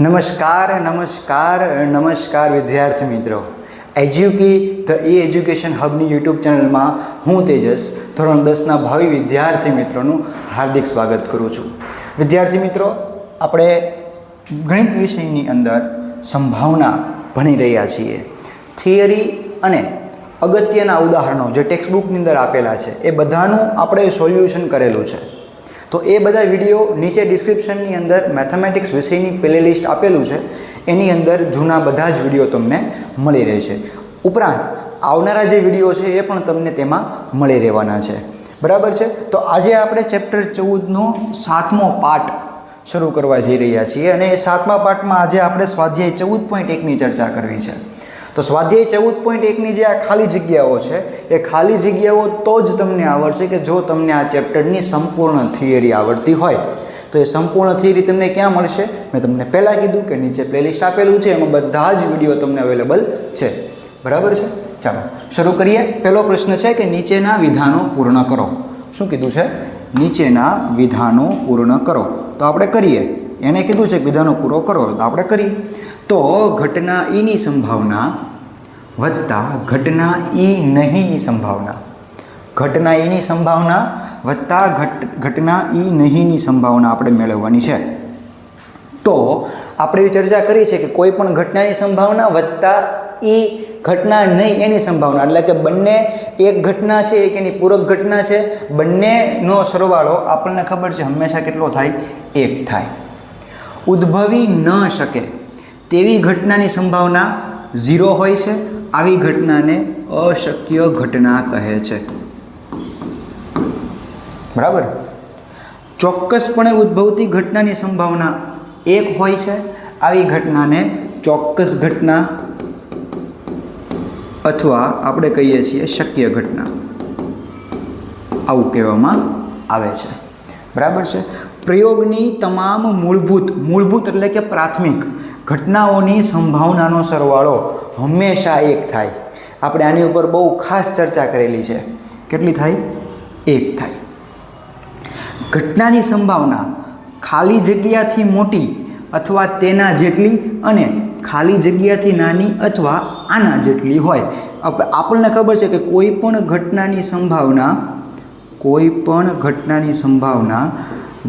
નમસ્કાર નમસ્કાર નમસ્કાર વિદ્યાર્થી મિત્રો. એજ્યુકી ધ એ એજ્યુકેશન હબની યુટ્યુબ ચેનલમાં હું તેજસ, ધોરણ દસના ભાવિ વિદ્યાર્થી મિત્રોનું હાર્દિક સ્વાગત કરું છું. વિદ્યાર્થી મિત્રો, આપણે ગણિત વિષયની અંદર સંભાવના ભણી રહ્યા છીએ. થિયરી અને અગત્યના ઉદાહરણો જે ટેક્સ્ટ બુકની અંદર આપેલા છે, એ બધાનું આપણે સોલ્યુશન કરેલું છે. તો એ બધા વીડિયો નીચે ડિસ્ક્રિપ્શનની અંદર મેથેમેટિક્સ વિષયની પ્લેલિસ્ટ આપેલું છે. એની અંદર જૂના બધા જ વીડિયો તમને મળી રહેશે. ઉપરાંત, આવનારા જે વીડિયો છે એ પણ તમને તેમાં મળી રહેવાના છે. બરાબર છે? તો આજે આપણે ચેપ્ટર ચૌદનો સાતમો પાઠ શરૂ કરવા જઈ રહ્યા છીએ અને એ સાતમા પાઠમાં આજે આપણે સ્વાધ્યાય ચૌદ પોઈન્ટ એકની ચર્ચા કરવી છે. તો સ્વાધ્યાય ચૌદ પોઈન્ટ એકની જે આ ખાલી જગ્યાઓ છે, એ ખાલી જગ્યાઓ તો જ તમને આવડશે કે જો તમને આ ચેપ્ટરની સંપૂર્ણ થિયરી આવડતી હોય. તો એ સંપૂર્ણ થિયરી તમને ક્યાં મળશે? મેં તમને પહેલાં કીધું કે નીચે પ્લેલિસ્ટ આપેલું છે, એમાં બધા જ વીડિયો તમને અવેલેબલ છે. બરાબર છે? ચાલો, શરૂ કરીએ. પહેલો પ્રશ્ન છે કે નીચેના વિધાનો પૂર્ણ કરો. શું કીધું છે? નીચેના વિધાનો પૂર્ણ કરો. તો આપણે કરીએ. એણે કીધું છે કે વિધાનો પૂરો કરો, તો આપણે કરીએ. તો ઘટના ઈની સંભાવના વત્તા ઘટના ઈ નહીંની સંભાવના. ઘટના ઈની સંભાવના વત્તા ઘટ, ઘટના ઈ નહીંની સંભાવના આપણે મેળવવાની છે. તો આપણે એવી ચર્ચા કરી છે કે કોઈ પણ ઘટનાની સંભાવના વત્તા ઈ ઘટના નહીં એની સંભાવના. એટલે કે બંને એક ઘટના છે, એક એની પૂરક ઘટના છે. બંનેનો સરવાળો આપણને ખબર છે, હંમેશા કેટલો થાય? એક થાય. ઉદ્ભવી ન શકે તેવી ઘટનાની સંભાવના ઝીરો હોય છે આવી ઘટનાને અશક્ય ઘટના કહે છે. બરાબર? ચોક્કસપણે ઉદ્ભવતી ઘટનાની સંભાવના એક હોય છે. આવી ઘટનાને ચોક્કસ ઘટના અથવા આપણે કહીએ છીએ શક્ય ઘટના આવું કહેવામાં આવે છે. બરાબર છે? પ્રયોગની તમામ મૂળભૂત મૂળભૂત એટલે કે પ્રાથમિક ઘટનાઓની સંભાવનાનો સરવાળો હંમેશા એક થાય. આપણે આની ઉપર બહુ ખાસ ચર્ચા કરેલી છે. કેટલી થાય? એક થાય. ઘટનાની સંભાવના ખાલી જગ્યાથી મોટી અથવા તેના જેટલી અને ખાલી જગ્યાથી નાની અથવા આના જેટલી હોય. આપ- આપણને ખબર છે કે કોઈ પણ ઘટનાની સંભાવના, કોઈ પણ ઘટનાની સંભાવના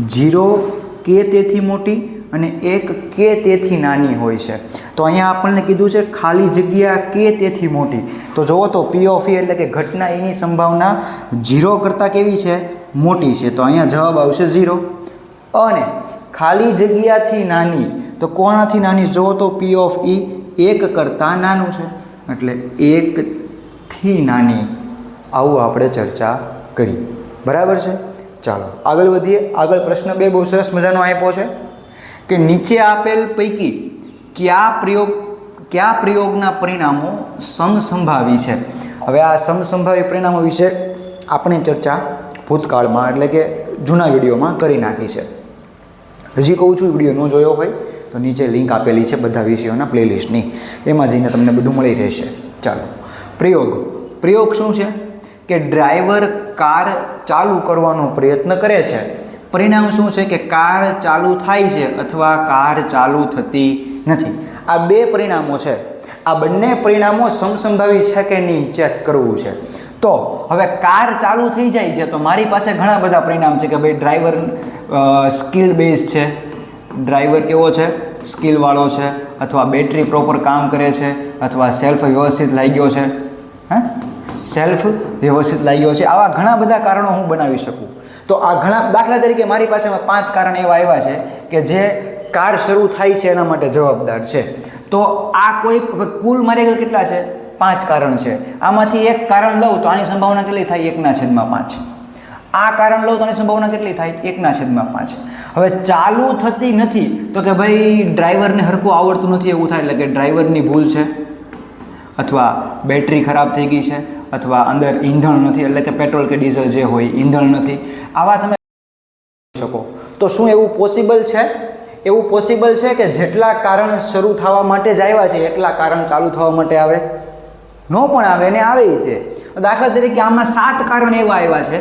ઝીરો કે તેથી મોટી અને એક કે તેથી નાની હોય છે. તો અહીંયા આપણને કીધું છે ખાલી જગ્યા કે તેથી મોટી. તો જુઓ તો પી ઓફ એ એટલે કે ઘટના એની સંભાવના ઝીરો કરતાં કેવી છે? મોટી છે. તો અહીંયા જવાબ આવશે ઝીરો અને ખાલી જગ્યાથી નાની, તો કોનાથી નાની? જુઓ તો પી ઓફ ઈ એક કરતાં નાનું છે. એટલે એકથી નાની. આવું આપણે ચર્ચા કરી. બરાબર છે? ચાલો, આગળ વધીએ. આગળ પ્રશ્ન બે બહુ સરસ મજાનો આપ્યો છે. કે નીચે આપેલ પૈકી કયા પ્રયોગ કયા પ્રયોગના પરિણામો સમસંભાવી છે? હવે આ સમસંભાવી પરિણામો વિશે આપણે ચર્ચા ભૂતકાળમાં એટલે કે જૂના વિડીયોમાં કરી નાખી છે. હજી કહું છું, વીડિયો ન જોયો હોય તો નીચે લિંક આપેલી છે બધા વિષયોના પ્લેલિસ્ટની. એમાં જઈને તમને બધું મળી રહેશે. ચાલો. પ્રયોગ. પ્રયોગ શું છે? કે ડ્રાઈવર કાર ચાલુ કરવાનો પ્રયત્ન કરે છે. પરિણામ શું છે કે કાર ચાલુ થાય છે અથવા કાર ચાલુ થતી નથી? આ બે પરિણામો છે. આ બંને પરિણામો સમસંભાવી છે કે નહીં ચેક કરવું છે. તો હવે કાર ચાલુ થઈ જાય છે તો મારી પાસે ઘણા બધા પરિણામ છે કે ભાઈ ડ્રાઈવર સ્કિલ બેઝ છે. ડ્રાઈવર કેવો છે? સ્કિલવાળો છે અથવા બેટરી પ્રોપર કામ કરે છે અથવા સેલ્ફ વ્યવસ્થિત લાગ્યો છે? હે? સેલ્ફ વ્યવસ્થિત લાગ્યો છે. આવા ઘણા બધા કારણો હું બનાવી શકું. તો આ ઘણા દાખલા તરીકે મારી પાસે પાંચ કારણ એવા આવ્યા છે કે જે કાર શરૂ થાય છે એના માટે જવાબદાર છે. તો આ કોઈ કુલ મારી કેટલા છે? પાંચ કારણ છે. આમાંથી એક કારણ લઉં તો આની સંભાવના કેટલી થાય? એકના છેદમાં પાંચ. આ કારણ લઉં તો આની સંભાવના કેટલી થાય? એકના છેદમાં પાંચ. હવે ચાલુ થતી નથી તો કે ભાઈ ડ્રાઈવરને હરખું આવડતું નથી એવું થાય એટલે કે ડ્રાઈવરની ભૂલ છે? અથવા બેટરી ખરાબ થઈ ગઈ છે? અથવા અંદર ઈંધણ નથી, એટલે કે પેટ્રોલ કે ડીઝલ જે હોય, ઈંધણ નથી. આવા તમે શકો. તો શું એવું પોસિબલ છે? એવું પોસિબલ છે કે જેટલા કારણ શરૂ થવા માટે જ આવ્યા છે, એટલા કારણ ચાલુ થવા માટે આવે? ન પણ આવે ને આવે રીતે દાખલા તરીકે આમાં સાત કારણ એવા આવ્યા છે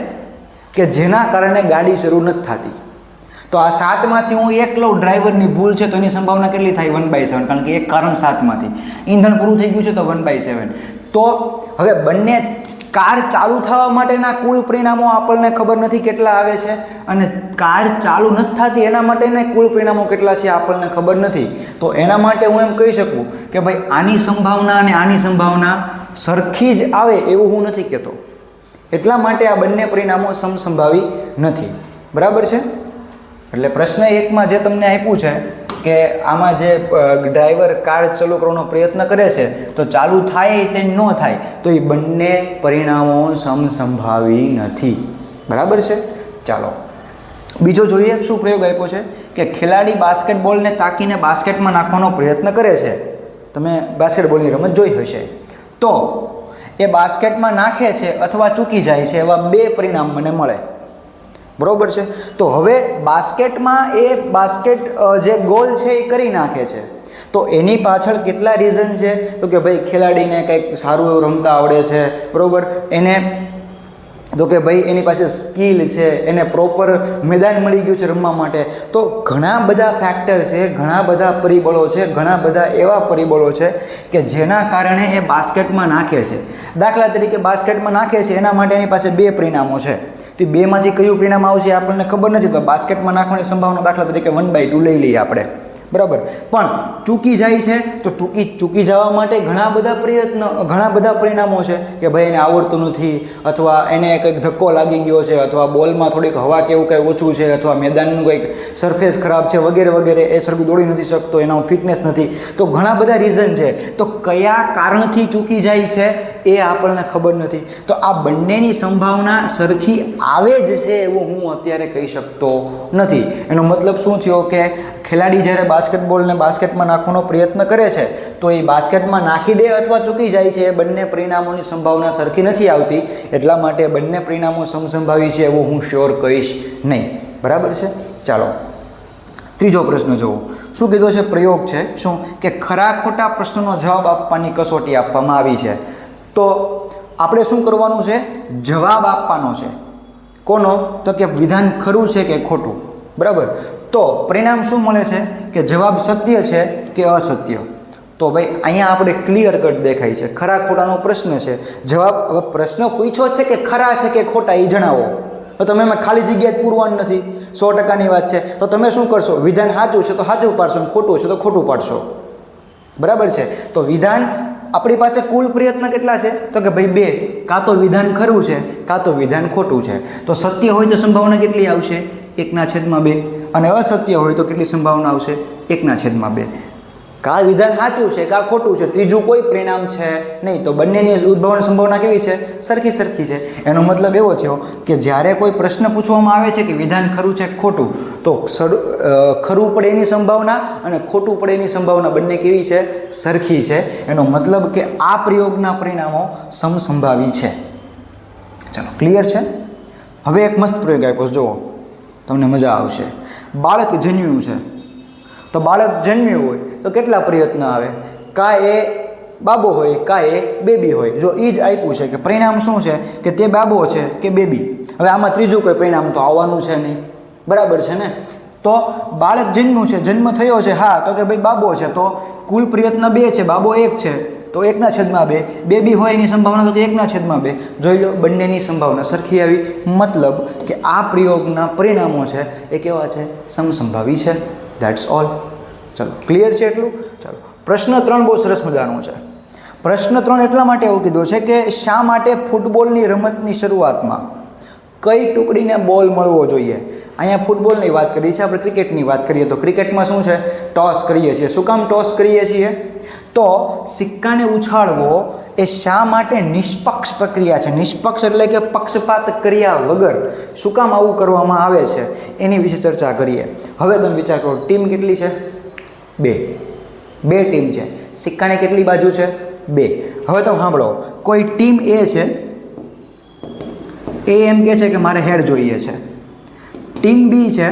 કે જેના કારણે ગાડી શરૂ નથી થતી. તો આ સાતમાંથી હું એક લઉં, ડ્રાઈવરની ભૂલ છે, તો એની સંભાવના કેટલી થાય? વન બાય સેવન કારણ કે એક કારણ સાતમાંથી. ઈંધણ પૂરું થઈ ગયું છે, તો વન બાય સેવન તો હવે બંને કાર ચાલુ થવા માટેના કુલ પરિણામો આપણને ખબર નથી કેટલા આવે છે અને કાર ચાલુ નથી થતી એના માટેના કુલ પરિણામો કેટલા છે આપણને ખબર નથી. તો એના માટે હું એમ કહી શકું કે ભાઈ આની સંભાવના અને આની સંભાવના સરખી જ આવે એવું હું નથી કહેતો. એટલા માટે આ બંને પરિણામો સમસંભાવી નથી. બરાબર છે? એટલે પ્રશ્ન એકમાં જે તમને આપ્યું છે કે આમાં જે ડ્રાઈવર કાર ચાલુ કરવાનો પ્રયત્ન કરે છે, તો ચાલુ થાય તે ન થાય, તો એ બંને પરિણામો સમસંભાવી નથી. બરાબર છે? ચાલો. બીજો જોઈએ, શું પ્રયોગ આપ્યો છે? કે ખેલાડી બાસ્કેટબોલને તાકીને બાસ્કેટમાં નાખવાનો પ્રયત્ન કરે છે. તમે બાસ્કેટબોલની રમત જોઈ હશે. તો, એ બાસ્કેટમાં નાખે છે અથવા ચૂકી જાય છે, એવા બે પરિણામ મને મળે. બરોબર છે? તો હવે બાસ્કેટમાં એ બાસ્કેટ જે ગોલ છે એ કરી નાખે છે. તો એની પાછળ કેટલા રીઝન છે? તો કે ભાઈ ખેલાડીને કંઈક સારું એવું રમતા આવડે છે, બરોબર? એને, તો કે ભાઈ એની પાસે સ્કિલ છે, એને પ્રોપર મેદાન મળી ગયું છે રમવા માટે. તો ઘણા બધા ફેક્ટર છે, ઘણા બધા પરિબળો છે, ઘણા બધા એવા પરિબળો છે કે જેના કારણે એ બાસ્કેટમાં નાખે છે. દાખલા તરીકે બાસ્કેટમાં નાખે છે, એના માટે એની પાસે બે પરિણામો છે. તે બેમાંથી કયું પરિણામ આવશે આપણને ખબર નથી, તો બાસ્કેટમાં નાખવાની સંભાવના દાખલા તરીકે વન બાય ટુ લઈ લઈએ આપણે. બરાબર. પણ ચૂકી જાય છે, તો ચૂકી ચૂકી જવા માટે ઘણા બધા પ્રયત્ન, ઘણા બધા પરિણામો છે કે ભાઈ એને આવડતું નથી અથવા એને કંઈક ધક્કો લાગી ગયો છે અથવા બોલમાં થોડીક હવા કે એવું કંઈ ઓછું છે અથવા મેદાનનું કંઈક સરફેસ ખરાબ છે વગેરે વગેરે, એ સરખું દોડી નથી શકતો, એનો ફિટનેસ નથી. તો ઘણા બધા રીઝન છે. તો કયા કારણથી ચૂકી જાય છે એ આપણને ખબર નથી. તો આ બંનેની સંભાવના સરખી આવે જ છે એવું હું અત્યારે કહી શકતો નથી. એનો મતલબ શું થયો કે ખેલાડી જ્યારે બાસ્કેટબોલને બાસ્કેટમાં નાખવાનો પ્રયત્ન કરે છે, તો એ બાસ્કેટમાં નાખી દે અથવા ચૂકી જાય છે, એ બંને પરિણામોની સંભાવના સરખી નથી આવતી. એટલા માટે બંને પરિણામો સમસંભાવી છે એવું હું શ્યોર કહીશ નહીં. બરાબર છે? ચાલો. ત્રીજો પ્રશ્ન જુઓ શું કીધો છે? પ્રયોગ છે. શું? કે ખરા ખોટા પ્રશ્નનો જવાબ આપવાની કસોટી આપવામાં આવી છે. તો આપણે શું કરવાનું છે? જવાબ આપવાનો છે. કોનો? તો કે વિધાન ખરું છે કે ખોટું? બરાબર? તો પરિણામ શું મળે છે? કે જવાબ સત્ય છે કે અસત્ય? તો ભાઈ, અહીંયા આપણે ક્લિયર કટ દેખાય છે. ખરા ખોટાનો પ્રશ્ન છે. જવાબ, હવે પ્રશ્ન પૂછ્યો છે કે ખરા છે કે ખોટા એ જણાવો. તો તમે એમાં ખાલી જગ્યા પૂરવાનું નથી. સો ટકાની વાત છે. તો તમે શું કરશો? વિધાન સાચું છે તો સાચું પાડશો ખોટું છે તો ખોટું પાડશો બરાબર છે? તો વિધાન આપણી પાસે કુલ પ્રયત્ન કેટલા છે? તો કે ભાઈ બે. કાં તો વિધાન ખરું છે, કાં તો વિધાન ખોટું છે. તો સત્ય હોય તો સંભાવના કેટલી આવશે? એકના છેદમાં બે. અને અસત્ય હોય તો કેટલી સંભાવના આવશે? એકના છેદમાં બે. કા વિધાન સાચું છે, કા ખોટું છે, ત્રીજું કોઈ પરિણામ છે નહીં. તો બંનેની ઉદ્ભવવાની સંભાવના કેવી છે? સરખી સરખી છે. એનો મતલબ એવો થયો કે જ્યારે કોઈ પ્રશ્ન પૂછવામાં આવે છે કે વિધાન ખરું છે ખોટું, તો ખરું પડે એની સંભાવના અને ખોટું પડે એની સંભાવના બંને કેવી છે? સરખી છે. એનો મતલબ કે આ પ્રયોગના પરિણામો સમસંભાવી છે. ચાલો, ક્લિયર છે? હવે એક મસ્ત પ્રયોગ આપ્યો જુઓ. તમને મજા આવશે. બાળક જન્મ્યું છે. તો બાળક જન્મ્યું હોય તો કેટલા પ્રયત્ન આવે? કા એ બાબો હોય કા એ બેબી હોય. જો એ જ આપ્યું છે કે પરિણામ શું છે? કે તે બાબો છે કે બેબી. હવે આમાં ત્રીજું કોઈ પરિણામ તો આવવાનું છે નહીં. બરાબર છે ને? તો બાળક જન્મ્યું છે, જન્મ થયો છે. હા, તો કે ભાઈ બાબો છે. તો કુલ પ્રયત્ન બે છે, બાબો એક છે. તો એકના છેદમાં બે. બે બી હોય એની સંભાવના તો એકના છેદમાં બે. જોઈ લો, બંનેની સંભાવના સરખી આવી. મતલબ કે આ પ્રયોગના પરિણામો છે એ કેવા છે? સમસંભાવી છે. ધેટ્સ ઓલ ચલો ક્લિયર છે એટલું? ચલો, પ્રશ્ન ત્રણ બહુ સરસ મજાનો છે. પ્રશ્ન ત્રણ એટલા માટે એવું કીધું છે કે શા માટે ફૂટબોલની રમતની શરૂઆતમાં કઈ ટુકડીને બોલ મળવો જોઈએ? અહીંયા ફૂટબોલની વાત કરીએ છીએ, આપણે ક્રિકેટની વાત કરીએ તો ક્રિકેટમાં શું છે? ટોસ કરીએ છીએ. શું કામ ટોસ કરીએ છીએ? તો સિક્કાને ઉછાળવો એ શા માટે નિષ્પક્ષ પ્રક્રિયા છે? નિષ્પક્ષ એટલે કે પક્ષપાત કર્યા વગર શું કામ આવું કરવામાં આવે છે? એની વિશે ચર્ચા કરીએ. હવે તમે વિચાર કરો, ટીમ કેટલી છે? બે. બે ટીમ છે. સિક્કાની કેટલી બાજુ છે? બે. હવે તમે સાંભળો, કોઈ ટીમ એ છે? એ એમ કહે છે કે મારે હેડ જોઈએ છે. ટીમ બી છે.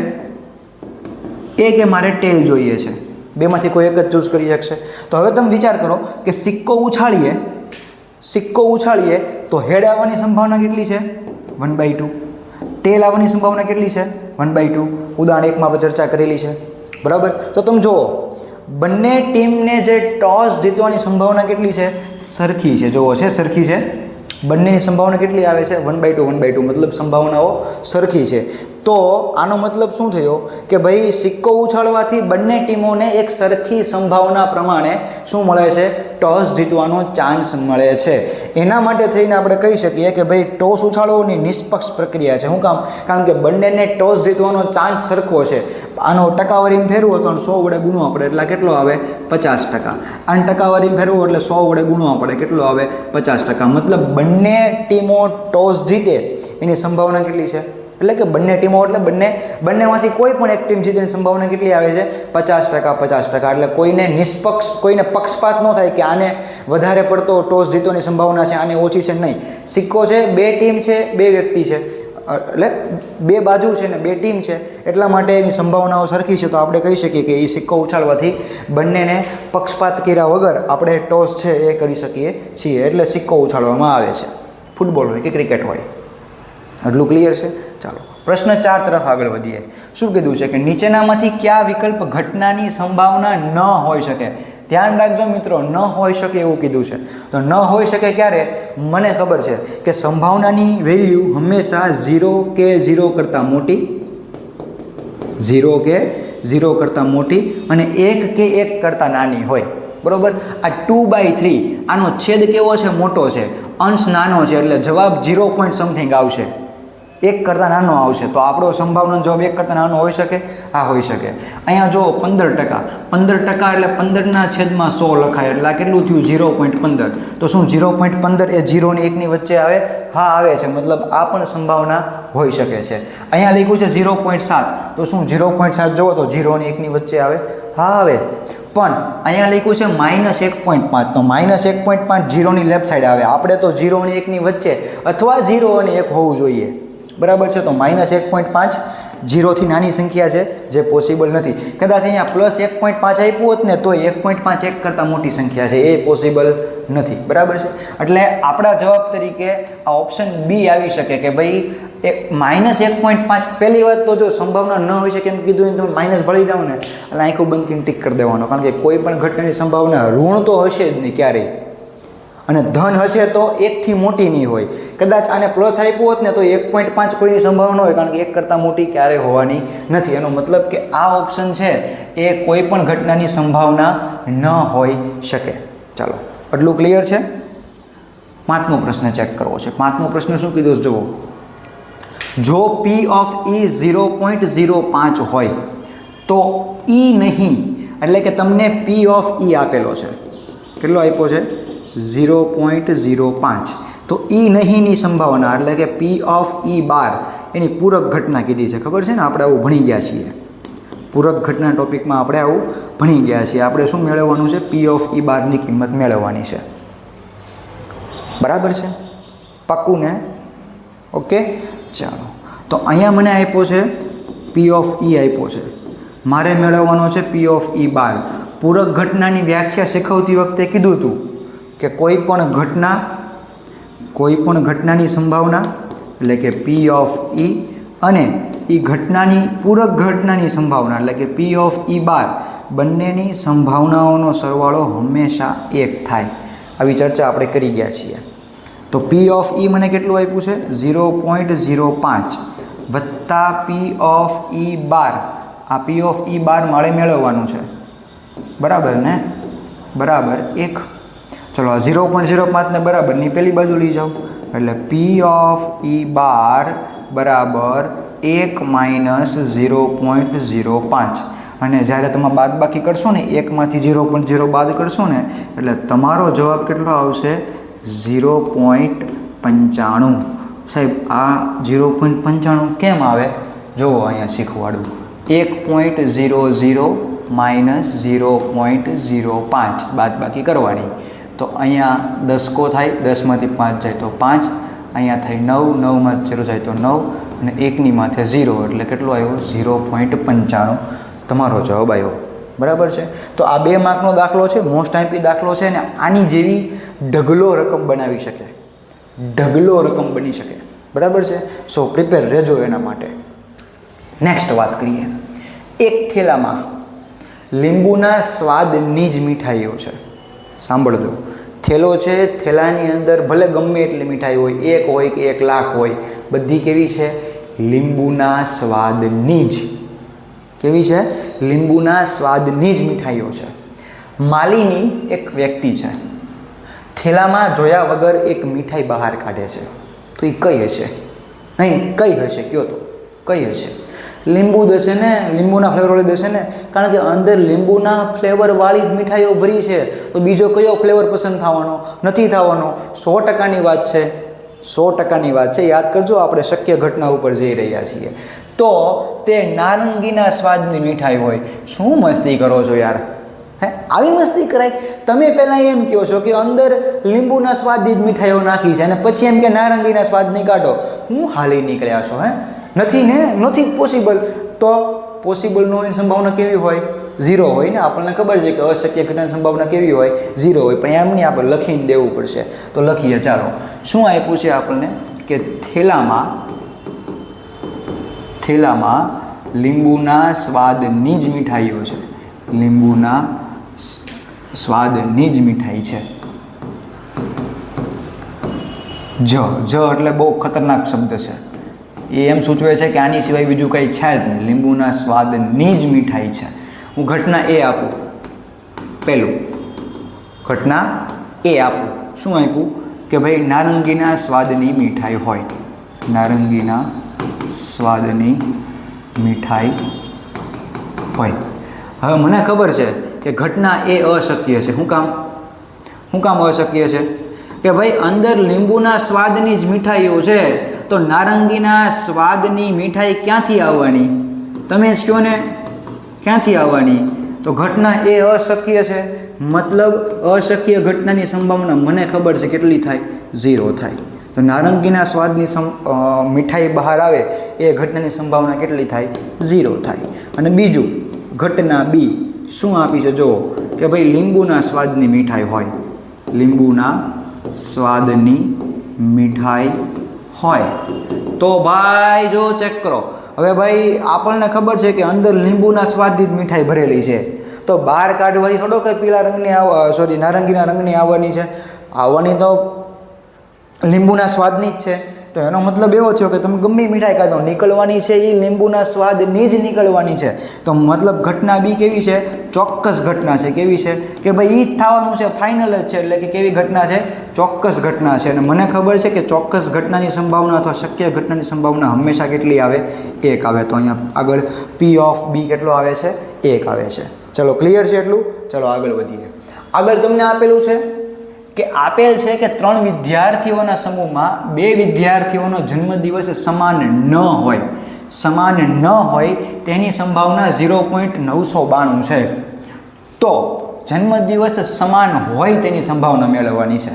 એ કે મારે ટેલ જોઈએ છે. બેમાંથી કોઈ એક જ ચૂઝ કરી શકશે. તો હવે તમે વિચાર કરો કે સિક્કો ઉછાળીએ સિક્કો ઉછાળીએ તો હેડ આવવાની સંભાવના કેટલી છે? One by two. ટેલ આવવાની સંભાવના કેટલી છે? One by two. ઉદાહરણ એકમાં આપણે ચર્ચા કરેલી છે. બરાબર? તો તમે જુઓ, બંને ટીમને જે ટોસ જીતવાની સંભાવના કેટલી છે? સરખી છે. જુઓ, છે સરખી છે? બંનેની સંભાવના કેટલી આવે છે? One by two, one by two. મતલબ સંભાવનાઓ સરખી છે. તો આનો મતલબ શું થયો? કે ભાઈ સિક્કો ઉછાળવાથી બંને ટીમોને એક સરખી સંભાવના પ્રમાણે શું મળે છે? ટોસ જીતવાનો ચાન્સ મળે છે. એના માટે થઈને આપણે કહી શકીએ કે ભાઈ ટોસ ઉછાળવાની નિષ્પક્ષ પ્રક્રિયા છે. શું કામ? કારણ કે બંનેને ટોસ જીતવાનો ચાન્સ સરખો છે. આનો ટકાવારીમાં ફેરવો તો સો વડે ગુણો આપણે એટલે કેટલો આવે? પચાસ ટકા. આને ટકાવારીમાં ફેરવો એટલે સો વડે ગુણો આપણે કેટલો આવે? પચાસ ટકા. મતલબ બંને ટીમો ટોસ જીતે. એની સંભાવના કેટલી છે? એટલે કે બંને ટીમો, એટલે બંને, બંનેમાંથી કોઈ પણ એક ટીમ જીતેની સંભાવના કેટલી આવે છે? પચાસ ટકા પચાસ ટકા. એટલે કોઈને નિષ્પક્ષ, કોઈને પક્ષપાત ન થાય કે આને વધારે પડતો ટોસ જીતવાની સંભાવના છે, આને ઓછી છે નહીં. સિક્કો છે, બે ટીમ છે, બે વ્યક્તિ છે. એટલે બે બાજુ છે ને બે ટીમ છે, એટલા માટે એની સંભાવનાઓ સરખી છે. તો આપણે કહી શકીએ કે એ સિક્કો ઉછાળવાથી બંનેને પક્ષપાત કર્યા વગર આપણે ટોસ છે એ કરી શકીએ છીએ. એટલે સિક્કો ઉછાળવામાં આવે છે. ફૂટબોલ હોય કે ક્રિકેટ હોય? એટલું ક્લિયર છે? પ્રશ્ન ચાર તરફ આગળ વધીએ. શું કીધું છે કે નીચેનામાંથી કયા વિકલ્પ ઘટનાની સંભાવના ન હોઈ શકે? ધ્યાન રાખજો મિત્રો, ન હોઈ શકે એવું કીધું છે. તો ન હોઈ શકે ક્યારે? મને ખબર છે કે સંભાવનાની વેલ્યુ હંમેશા ઝીરો કે ઝીરો કરતાં મોટી ઝીરો કે ઝીરો કરતાં મોટી અને એક કે એક કરતાં નાની હોય. બરોબર? આ ટુ બાય થ્રી આનો છેદ કેવો છે? મોટો છે. અંશ નાનો છે, એટલે જવાબ ઝીરો પોઈન્ટ સમથિંગ આવશે. એક કરતાં નાનો આવશે. તો આપણો સંભાવનાનો જવાબ એક કરતાં નાનો હોઈ શકે? હા, હોઈ શકે. અહીંયા જો પંદર ટકા. પંદર ટકા એટલે પંદરના છેદમાં સો લખાય. એટલે આ કેટલું થયું? ઝીરો પોઈન્ટ પંદર. તો શું ઝીરો પોઈન્ટ પંદર એ ઝીરો ને એકની વચ્ચે આવે? હા, આવે છે. મતલબ આ પણ સંભાવના હોઈ શકે છે. અહીંયા લખ્યું છે ઝીરો પોઈન્ટ સાત. તો શું ઝીરો પોઈન્ટ સાત જુઓ તો ઝીરો ને એકની વચ્ચે આવે? હા, આવે. પણ અહીંયા લખ્યું છે માઇનસ એક પોઈન્ટ પાંચ. તો માઇનસ એક પોઈન્ટ પાંચ ઝીરોની લેફ્ટ સાઈડ આવે. આપણે તો ઝીરો અને એકની વચ્ચે અથવા ઝીરો અને એક હોવું જોઈએ. બરાબર છે તો માઇનસ એક પોઈન્ટ પાંચ જીરોથી નાની સંખ્યા છે, જે પોસિબલ નથી. કદાચ અહીંયા પ્લસ એક પોઈન્ટ પાંચ આપ્યું હોત ને, તો એક પોઈન્ટ પાંચ એક કરતાં મોટી સંખ્યા છે, એ પોસિબલ નથી. બરાબર છે? એટલે આપણા જવાબ તરીકે આ ઓપ્શન બી આવી શકે કે ભાઈ એક માઇનસ એક પોઈન્ટ પાંચ પહેલી વાત તો જો સંભાવના ન હોઈ શકે એમ કીધું તો માઇનસ ભળી જાવ ને, એટલે આંખો બંધ કરીને ટીક કરી દેવાનો. કારણ કે કોઈ પણ ઘટનાની સંભાવના ઋણ તો હશે જ નહીં ક્યારેય. અને ધન હશે તો એકથી મોટી નહીં હોય. કદાચ આને પ્લસ આપ્યું હોત ને તો એક પોઈન્ટ પાંચ કોઈની સંભાવના હોય, કારણ કે એક કરતાં મોટી ક્યારે હોવાની નથી. એનો મતલબ કે આ ઓપ્શન છે એ કોઈ પણ ઘટનાની સંભાવના ન હોઈ શકે. ચાલો, આટલું ક્લિયર છે? પાંચમો પ્રશ્ન ચેક કરવો છે. પાંચમો પ્રશ્ન શું કીધું જુઓ. જો P of E zero point zero પાંચ હોય, તો ઈ નહીં. એટલે કે તમને પી ઓફ ઈ આપેલો છે. કેટલો આપ્યો છે? ઝીરો પોઈન્ટ ઝીરો પાંચ તો ઈ નહીંની સંભાવના, એટલે કે પી ઓફ ઈ બાર, એની પૂરક ઘટના કીધી છે. ખબર છે ને? આપણે આવું ભણી ગયા છીએ. પૂરક ઘટના ટોપિકમાં આપણે આવું ભણી ગયા છીએ. આપણે શું મેળવવાનું છે? પી ઓફ ઈ બારની કિંમત મેળવવાની છે. બરાબર છે? પાક્કું ને? ઓકે? ચાલો. તો અહીંયા મને આપ્યો છે પી ઓફ ઈ આપ્યો છે. મારે મેળવવાનો છે પી ઓફ ઈ બાર. પૂરક ઘટનાની વ્યાખ્યા શીખવતી વખતે કીધું હતું કે કોઈ પણ ઘટના, કોઈ પણ ઘટનાની સંભાવના, એટલે કે પી ઓફ ઈ અને એ ઘટનાની, પૂરક ઘટનાની સંભાવના, એટલે કે પી ઓફ ઈ બાર, બંનેની સંભાવનાઓનો સરવાળો હંમેશા એક થાય. આવી ચર્ચા આપણે કરી ગયા છીએ. તો પી ઓફ ઈ મને કેટલું આપ્યું છે? ઝીરો પોઈન્ટ ઝીરો પાંચ વત્તા પી ઓફ ઈ બાર. આ પી ઓફ ઈ બાર મારે મેળવવાનું છે. બરાબર ને? બરાબર. એક ચલો ઝીરો પોઈન્ટ ઝીરો પાંચને બરાબરની પહેલી બાજુ લઈ જાઓ. એટલે પી ઓફ ઈ બાર બરાબર એક માઇનસ ઝીરો પોઈન્ટ ઝીરો પાંચ. અને જ્યારે તમે બાદ બાકી કરશો ને, એકમાંથી ઝીરો પોઈન્ટ ઝીરો બાદ કરશો ને, એટલે તમારો જવાબ કેટલો આવશે? ઝીરો પોઈન્ટ પંચાણું. સાહેબ, આ ઝીરો પોઈન્ટ પંચાણું કેમ આવે? જુઓ અહીંયા શીખવાડું. એક point zero zero minus zero point zero પાંચ. બાદ બાકી કરવાની. તો અહીંયા દસકો થાય, દસમાંથી પાંચ જાય તો પાંચ, અહીંયા થાય નવ, નવમાં ઝીરો જાય તો નવ અને એકની માથે ઝીરો, એટલે કેટલો આવ્યો? ઝીરો પોઈન્ટ પંચાણું. તમારો જવાબ આવ્યો. બરાબર છે? તો આ બે માર્કનો દાખલો છે મોસ્ટ આઈપી દાખલો છે, અને આની જેવી ઢગલો રકમ બનાવી શકે. ઢગલો રકમ બની શકે. બરાબર છે? સો પ્રિપેર રહેજો એના માટે. નેક્સ્ટ વાત કરીએ. એક થેલામાં લીંબુના સ્વાદની જ મીઠાઈઓ છે. સાંભળજો થેલો છે, થેલાની અંદર ભલે ગમે એટલી મીઠાઈ હોય, એક હોય કે એક લાખ હોય, બધી કેવી છે? લીંબુના સ્વાદની જ. કેવી છે? લીંબુના સ્વાદની જ મીઠાઈઓ છે. માલીની એક વ્યક્તિ છે. થેલામાં જોયા વગર એક મીઠાઈ બહાર કાઢે છે. તો એ કઈ હશે? નહીં, કઈ હશે? કયો તો. કઈ હશે? લીંબુ દેશે ને, લીંબુના ફ્લેવરવાળી દેશે ને, કારણ કે અંદર લીંબુના ફ્લેવરવાળી જ મીઠાઈઓ ભરી છે. તો બીજો કયો ફ્લેવર પસંદ થવાનો? નથી થવાનો. સો ટકાની વાત છે. સો ટકાની વાત છે. યાદ કરજો, આપણે શક્ય ઘટના ઉપર જઈ રહ્યા છીએ. તો તે નારંગીના સ્વાદની મીઠાઈ હોય. શું મસ્તી કરો છો યાર? હે, આવી મસ્તી કરાય? તમે પહેલાં એમ કહો છો કે અંદર લીંબુના સ્વાદની જ મીઠાઈઓ નાખી છે અને પછી એમ કે નારંગીના સ્વાદની કાઢો. હું હાલી નીકળ્યા છો, હે? નથી ને? નથી પોસિબલ તો પોસિબલ ન હોવાની સંભાવના કેવી હોય? ઝીરો હોય ને? આપણને ખબર છે કે અશક્ય ઘટનાની સંભાવના કેવી હોય? ઝીરો હોય. પણ એમની આપણે લખીને દેવું પડશે. તો લખીએ, ચાલો. શું આપ્યું છે આપણને? કે થેલામાં થેલામાં લીંબુના સ્વાદની જ મીઠાઈઓ છે. લીંબુના સ્વાદની જ મીઠાઈ છે. જ જ એટલે બહુ ખતરનાક શબ્દ છે. એ એમ સૂચવે છે કે આની સિવાય બીજું કંઈ છે જ નહીં. લીંબુના સ્વાદની જ મીઠાઈ છે. હું ઘટના એ આપું. પહેલું, ઘટના એ આપું. શું આપ્યું? કે ભાઈ, નારંગીના સ્વાદની મીઠાઈ હોય. નારંગીના સ્વાદની મીઠાઈ હોય. હવે મને ખબર છે કે ઘટના એ અશક્ય છે. શું કામ? શું કામ અશક્ય છે? કે ભાઈ, અંદર લીંબુના સ્વાદની જ મીઠાઈઓ છે. તો નારંગીના સ્વાદની મીઠાઈ ક્યાંથી આવવાની? તમે જ કહો ને, ક્યાંથી આવવાની? તો ઘટના એ અશક્ય છે. મતલબ અશક્ય ઘટનાની સંભાવના મને ખબર છે કેટલી થાય? ઝીરો થાય. તો નારંગીના સ્વાદની મીઠાઈ બહાર આવે, એ ઘટનાની સંભાવના કેટલી થાય? ઝીરો થાય. અને બીજું, ઘટના બી શું આપી છે? જુઓ કે ભાઈ લીંબુના સ્વાદની મીઠાઈ હોય. લીંબુના સ્વાદની મીઠાઈ હોય. તો ભાઈ, જો ચેક કરો. હવે ભાઈ, આપણને ખબર છે કે અંદર લીંબુના સ્વાદની જ મીઠાઈ ભરેલી છે. તો બહાર કાઢવાથી થોડો કંઈ પીળા રંગની સોરી નારંગીના રંગની આવવાની છે. આવવાની તો લીંબુના સ્વાદની જ છે. તો એનો મતલબ એવો થયો કે તમે ગમે મીઠાઈ ખાધો, નીકળવાની છે એ લીંબુના સ્વાદની જ નીકળવાની છે. તો મતલબ ઘટના બી કેવી છે? ચોક્કસ ઘટના છે. કેવી છે? કે ભાઈ એ જ થવાનું છે ફાઇનલ જ છે. એટલે કે કેવી ઘટના છે? ચોક્કસ ઘટના છે. અને મને ખબર છે કે ચોક્કસ ઘટનાની સંભાવના અથવા શક્ય ઘટનાની સંભાવના હંમેશા કેટલી આવે? એક આવે. તો અહીંયા આગળ પી ઓફ બી કેટલો આવે છે? એક આવે છે. ચલો ક્લિયર છે એટલું? ચલો, આગળ વધીએ. આગળ તમને આપેલું છે કે આપેલ છે કે ત્રણ વિદ્યાર્થીઓના સમૂહમાં બે વિદ્યાર્થીઓનો જન્મદિવસ સમાન ન હોય. સમાન ન હોય તેની સંભાવના ઝીરો પોઈન્ટ નવસો બાણું છે. તો જન્મદિવસ સમાન હોય તેની સંભાવના મેળવવાની છે.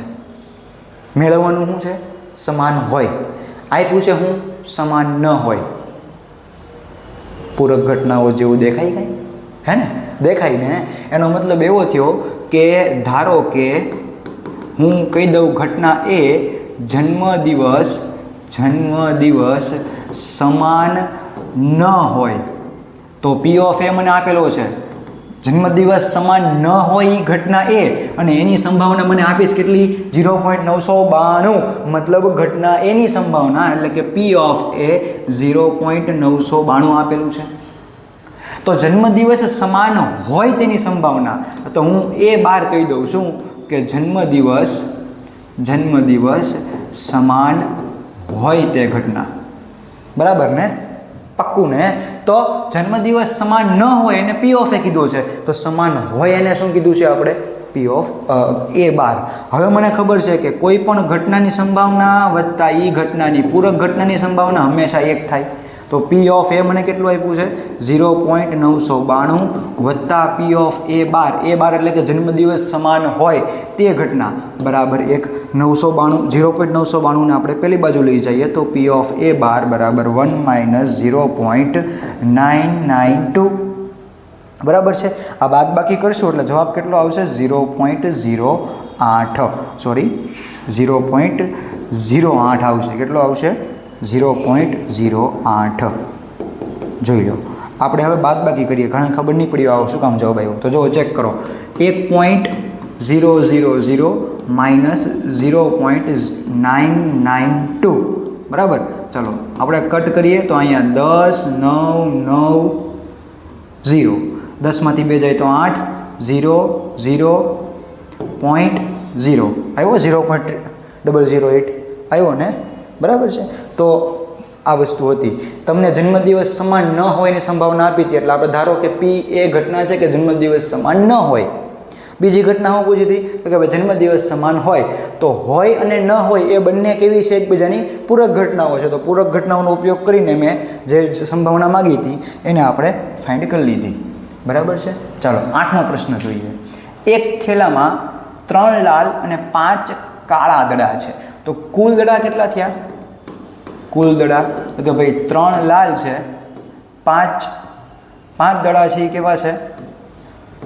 મેળવવાનું શું છે? સમાન હોય. આપ્યું છે હું સમાન ન હોય. પૂરક ઘટનાઓ જેવું દેખાય કાંઈ? હે ને? દેખાય એનો મતલબ એવો થયો કે ધારો કે હું કહી દઉં ઘટના એ જન્મદિવસ જન્મદિવસ સમાન ન હોય. તો પી ઓફ એ મને આપેલો છે. જન્મદિવસ સમાન ન હોય એ ઘટના એ. અને એની સંભાવના મને આપીશ કેટલી? ઝીરો પોઈન્ટ નવસો બાણું. મતલબ ઘટના એની સંભાવના, એટલે કે P of A zero point નવસો બાણું આપેલું છે. તો જન્મદિવસ સમાન હોય તેની સંભાવના. તો હું એ બાર કહી દઉં છું. કે જન્મદિવસ જન્મદિવસ સમાન હોય તે ઘટના. બરાબર ને? પક્કું ને? તો જન્મદિવસ સમાન ન હોય એને પી ઓફ કીધું છે. તો સમાન હોય એને શું કીધું છે આપણે? P of A bar. હવે મને ખબર છે કે કોઈ પણ ઘટનાની સંભાવના વત્તા એ ઘટનાની, પૂરક ઘટનાની સંભાવના હંમેશા એક થાય. તો પી ઓફ એ મને કેટલું આપ્યું છે? ઝીરો પોઈન્ટ નવસો બાણું વત્તા પી ઓફ એ બાર. એ બાર એટલે કે જન્મદિવસ સમાન હોય તે ઘટના. બરાબર એક. નવસો બાણું, ઝીરો પોઈન્ટ નવસો બાણુંને આપણે પેલી બાજુ લઈ જઈએ તો પી ઓફ એ બાર બરાબર one minus zero point nine nine two. બરાબર છે? આ બાદ બાકી કરશું એટલે જવાબ કેટલો આવશે? ઝીરો પોઈન્ટ ઝીરો આઠ. સોરી, ઝીરો પોઈન્ટ ઝીરો આઠ આવશે. કેટલો આવશે? ઝીરો પોઈન્ટ ઝીરો આઠ. જોઈ લો. આપણે હવે બાદ બાકી કરીએ, ઘણા ખબર નહીં પડી આવો શું કામ જવાબ આવ્યો? તો જો ચેક કરો. એક point zero zero zero minus zero point nine nine two. બરાબર? ચલો, આપણે કટ કરીએ તો અહીંયા દસ, નવ નવ, ઝીરો. દસમાંથી બે જાય તો આઠ, ઝીરો ઝીરો પોઈન્ટ ઝીરો. આવ્યો zero point double zero eight? આવ્યો ને? બરાબર છે? તો આ વસ્તુ હતી. તમને જન્મદિવસ સમાન ન હોય એની સંભાવના આપી હતી, એટલે આપણે ધારો કે પી એ ઘટના છે કે જન્મદિવસ સમાન ન હોય. બીજી ઘટના હું પૂછી હતી, તો કે ભાઈ જન્મદિવસ સમાન હોય, તો હોય અને ન હોય એ બંને કેવી છે એકબીજાની? પૂરક ઘટનાઓ છે. તો પૂરક ઘટનાઓનો ઉપયોગ કરીને મેં જે સંભાવના માગી હતી, એને આપણે ફાઇન્ડ કરી લીધી. બરાબર છે? ચાલો, આઠમો પ્રશ્ન જોઈએ. એક થેલામાં ત્રણ લાલ અને પાંચ કાળા દડા છે. તો કુલ દડા કેટલા થયા? કુલ દડા તો કે ભાઈ ત્રણ લાલ છે, પાંચ પાંચ દડા છે એ કેવા છે?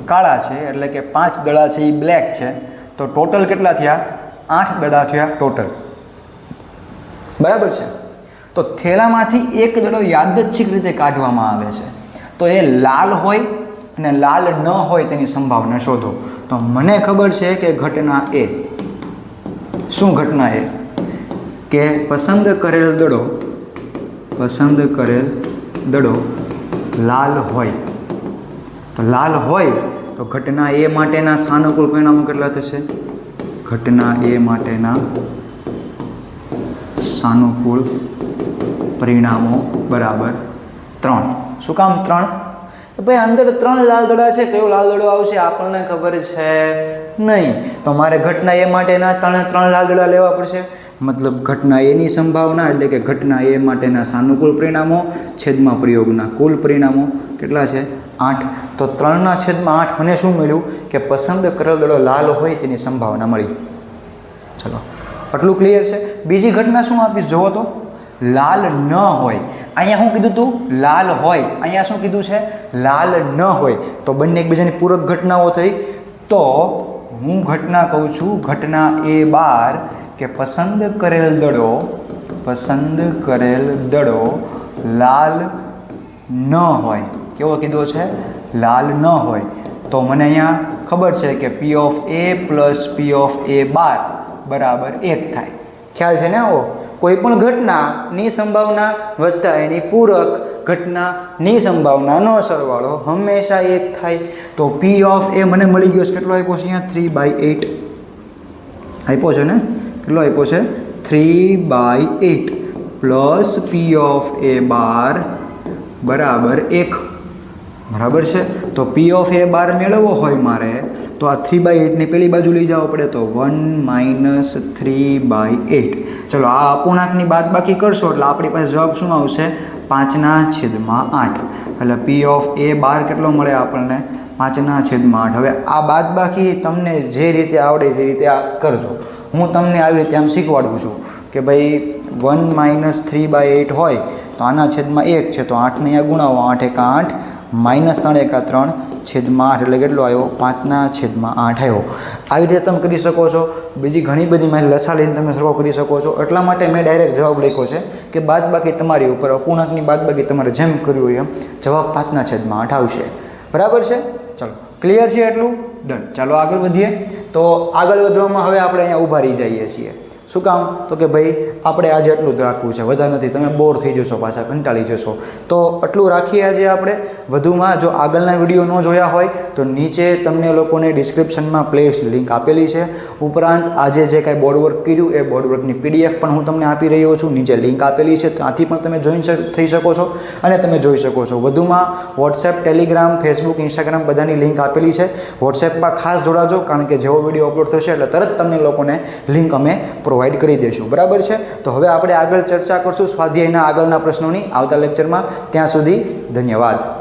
કાળા છે, એટલે કે પાંચ દડા છે એ બ્લેક છે. તો ટોટલ કેટલા થયા? આઠ દડા થયા ટોટલ. બરાબર છે? તો થેલામાંથી એક દડો યાદચ્છિક રીતે કાઢવામાં આવે છે. તો એ લાલ હોય અને લાલ ન હોય તેની સંભાવના શોધો. તો મને ખબર છે કે ઘટના એ. શું ઘટના એ? કે પસંદ કરેલ દડો, પસંદ કરેલ દડો લાલ હોય. તો લાલ હોય, તો ઘટના એ માટેના સાનુકૂળ પરિણામો કેટલા થશે? ઘટના એ માટેના સાનુકૂળ પરિણામો બરાબર ત્રણ. શું કામ ત્રણ? કે ભાઈ, અંદર ત્રણ લાલ દડા છે, કયો લાલ દડો આવશે આપણને ખબર છે નહીં. તો મારે ઘટના એ માટેના ત્રણે ત્રણ લાલ દડા લેવા પડશે. મતલબ ઘટના એની સંભાવના એટલે કે ઘટના એ માટેના સાનુકૂળ પરિણામો, છેદમાં પ્રયોગના કુલ પરિણામો કેટલા છે? આઠ. તો ત્રણના છેદમાં આઠ મને શું મળ્યું? કે પસંદ કરેલ દડો લાલ હોય તેની સંભાવના મળી. ચલો. આટલું ક્લિયર છે? બીજી ઘટના શું આપીશ? જુઓ તો. લાલ ન હોય. અહીંયા શું કીધું તું? લાલ હોય. અહીંયા શું કીધું છે? લાલ ન હોય. તો બંને એકબીજાની પૂરક ઘટનાઓ થઈ. તો હું ઘટના કહું છું, ઘટના એ બાર કે પસંદ કરેલ દડો, પસંદ કરેલ દડો લાલ ન હોય. કેવો કીધો છે? લાલ ન હોય. તો મને અહીંયા ખબર છે કે P of A plus P of A bar બરાબર એક થાય. ખ્યાલ છે ને આવો? કોઈ પણ ઘટનાની સંભાવના વત્તા એની પૂરક ઘટનાની સંભાવનાનો સરવાળો હંમેશા એક થાય. તો પી ઓફ એ મને મળી ગયો છે. કેટલો આપ્યો છે અહીંયા? થ્રી બાય એટ આપ્યો છે ને? કેટલો આપ્યો છે? Three by eight plus P of A bar બરાબર એક. બરાબર છે? તો પી ઓફ એ બાર મેળવવો હોય મારે તો આ થ્રી બાય એટને પેલી બાજુ લઈ જવો પડે તો one minus three by eight ચલો, આ અપૂર્ણાંકની બાદ બાકી કરશો એટલે આપણી પાસે જવાબ શું આવશે? પાંચના છેદમાં આઠ. એટલે પી ઓફ એ બાર કેટલો મળે આપણને? પાંચના છેદમાં આઠ. હવે આ બાદ બાકી તમને જે રીતે આવડે તે રીતે આ કરજો. હું તમને આવી રીતે આમ શીખવાડું છું કે ભાઈ one minus three by eight હોય તો આના છેદમાં એક છે. તો આઠને અહીંયા ગુણાવો. આઠ એકા આઠ. માઇનસ ત્રણ એકા ત્રણ. છેદમાં આઠ એટલે કેટલો આવ્યો? પાંચના છેદમાં આઠ આવ્યો. આવી રીતે તમે કરી શકો છો. બીજી ઘણી બધી માહિતી લસા લઈને તમે સરખો કરી શકો છો. એટલા માટે મેં ડાયરેક્ટ જવાબ લખ્યો છે કે બાદ બાકી તમારી ઉપર, અપૂર્ણાંકની બાદ બાકી તમારે જેમ કર્યું હોય એમ, જવાબ પાંચના છેદમાં આઠ આવશે. બરાબર છે? ચલો ક્લિયર છે એટલું? ડન ચાલો આગળ વધીએ. તો આગળ વધવામાં હવે આપણે અહીંયા ઊભા રહી જઈએ છીએ. શું કામ? તો કે ભાઈ, આપણે આજે એટલું જ રાખવું છે, વધારે નથી, તમે બોર થઈ જશો પાછા, કંટાળી જશો. તો આટલું રાખીએ આજે આપણે. વધુમાં જો આગળના વીડિયો ન જોયા હોય, તો નીચે તમને લોકોને ડિસ્ક્રિપ્શનમાં પ્લેસ લિંક આપેલી છે. ઉપરાંત આજે જે કાંઈ બોર્ડવર્ક કર્યું, એ બોર્ડવર્કની પીડીએફ પણ હું તમને આપી રહ્યો છું. નીચે લિંક આપેલી છે, ત્યાંથી પણ તમે જોઈન થઈ શકો છો અને તમે જોઈ શકો છો. વધુમાં વોટ્સએપ ટેલિગ્રામ ફેસબુક ઇન્સ્ટાગ્રામ બધાની લિંક આપેલી છે. વોટ્સએપમાં ખાસ જોડાજો, કારણ કે જેવો વીડિયો અપલોડ થશે એટલે તરત તમને લોકોને લિંક અમે પ્રોવાઈડ કરી દઈશું બરાબર છે? તો હવે આપણે આગળ ચર્ચા કરશું સ્વાધ્યાયના આગળના પ્રશ્નોની આવતા લેક્ચરમાં ત્યાં સુધી ધન્યવાદ.